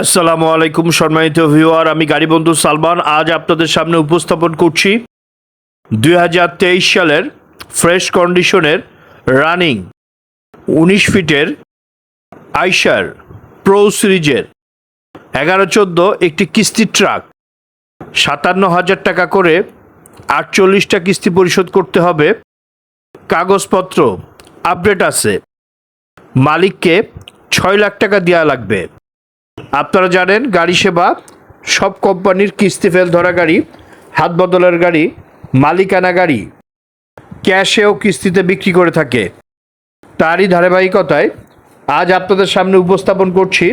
আসসালামু আলাইকুম সম্মানিত ভিউয়ার, আমি গাড়ি বন্ধু সালমান। আজ আপনাদের সামনে উপস্থাপন করছি দুই হাজার তেইশ সালের ফ্রেশ কন্ডিশনের রানিং উনিশ ফিটের আইশার প্রো সিরিজের এগারো চোদ্দ একটি কিস্তি ট্রাক, সাতান্ন হাজার টাকা করে আটচল্লিশটা কিস্তি পরিশোধ করতে হবে। কাগজপত্র আপডেট আছে। মালিককে ছয় লাখ টাকা দেওয়া লাগবে। আপনারা জানেন, গাড়ি সেবা, সব কোম্পানির কিস্তি ফেল ধরা গাড়ি, হাত বদলের গাড়ি, মালিকানা গাড়ি ক্যাশেও কিস্তিতে বিক্রি করে থাকে। তারই ধারাবাহিকতায় আজ আপনাদের সামনে উপস্থাপন করছি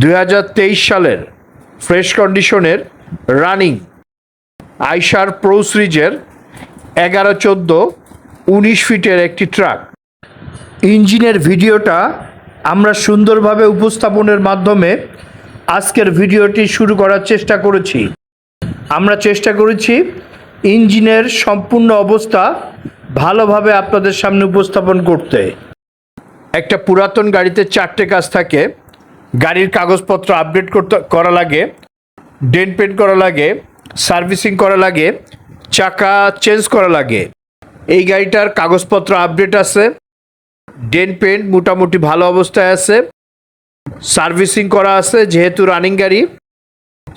দু হাজার তেইশ সালের ফ্রেশ কন্ডিশনের রানিং আইসার প্রো সিরিজের এগারো চোদ্দ, উনিশ ফিটের একটি ট্রাক। ইঞ্জিনের ভিডিওটা আমরা সুন্দরভাবে উপস্থাপনের মাধ্যমে আজকের ভিডিওটি শুরু করার চেষ্টা করেছি। আমরা চেষ্টা করেছি ইঞ্জিনের সম্পূর্ণ অবস্থা ভালোভাবে আপনাদের সামনে উপস্থাপন করতে। একটা পুরাতন গাড়িতে চারটে কাজ থাকে। গাড়ির কাগজপত্র আপডেট করতে করা লাগে ডেন্ট পেন্ট করা লাগে, সার্ভিসিং করা লাগে, চাকা চেঞ্জ করা লাগে। এই গাড়িটার কাগজপত্র আপডেট আছে। ডেন পেন্ট মোটামুটি ভালো অবস্থায় আছে। সার্ভিসিং করা আছে, যেহেতু রানিং গাড়ি।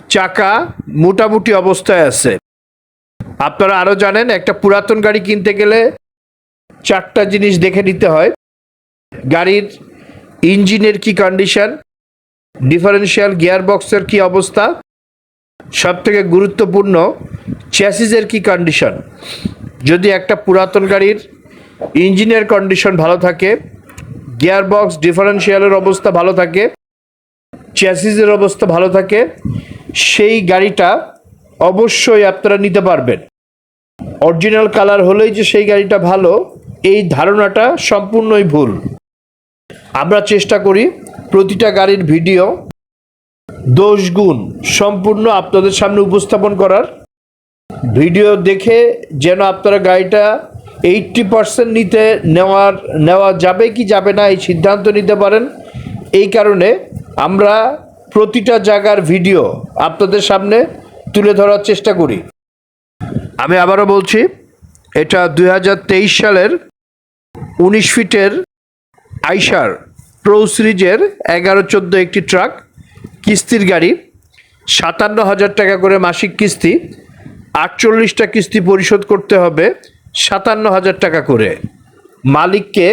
চাকা মোটামুটি অবস্থায় আছে। আপনারা আরও জানেন, একটা পুরাতন গাড়ি কিনতে গেলে চারটা জিনিস দেখে নিতে হয়। গাড়ির ইঞ্জিনের কি কন্ডিশন ডিফারেন্সিয়াল গিয়ার বক্সের কি অবস্থা সব থেকে গুরুত্বপূর্ণ চ্যাসিসের কি কন্ডিশন যদি একটা পুরাতন গাড়ির ইঞ্জিনের কন্ডিশন ভালো থাকে গিয়ার বক্স ডিফারেন্সিয়ালের অবস্থা ভালো থাকে, চ্যাসিসের অবস্থা ভালো থাকে, সেই গাড়িটা অবশ্যই আপনারা নিতে পারবেন। অরিজিনাল কালার হলেই যে সেই গাড়িটা ভালো, এই ধারণাটা সম্পূর্ণই ভুল। আমরা চেষ্টা করি প্রতিটা গাড়ির ভিডিও দোষ গুণ সম্পূর্ণ আপনাদের সামনে উপস্থাপন করার। ভিডিও দেখে যেন আপনারা গাড়িটা এইটটি পার্সেন্ট নিতে নেওয়ার, নেওয়া যাবে কি যাবে না এই সিদ্ধান্ত নিতে পারেন। এই কারণে আমরা প্রতিটা জায়গার ভিডিও আপনাদের সামনে তুলে ধরার চেষ্টা করি। আমি আবারও বলছি, এটা দু হাজার তেইশ সালের উনিশ ফিটের আইসার প্রো সিরিজের এগারো চোদ্দ একটি ট্রাক, কিস্তির গাড়ি, সাতান্ন হাজার টাকা করে মাসিক কিস্তি, আটচল্লিশটা কিস্তি পরিশোধ করতে হবে। সাতান্ন হাজার টাকা করে। মালিককে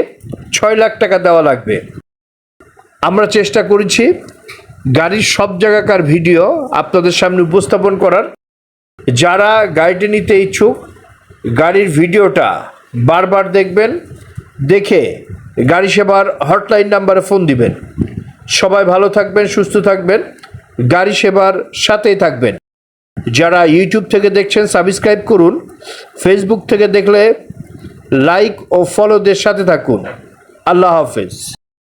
ছয় লাখ টাকা দেওয়া লাগবে। আমরা চেষ্টা করেছি গাড়ির সব জায়গাকার ভিডিও আপনাদের সামনে উপস্থাপন করার। যারা গাড়িটি নিতে ইচ্ছুক, গাড়ির ভিডিওটা বারবার দেখবেন, দেখে গাড়ি সেবার হটলাইন নাম্বারে ফোন দিবেন। সবাই ভালো থাকবেন, সুস্থ থাকবেন, গাড়ি সেবার সাথেই থাকবেন। যারা ইউটিউব থেকে দেখছেন সাবস্ক্রাইব করুন। ফেসবুক থেকে দেখলে লাইক ও ফলোদের সাথে থাকুন। আল্লাহ হাফেজ।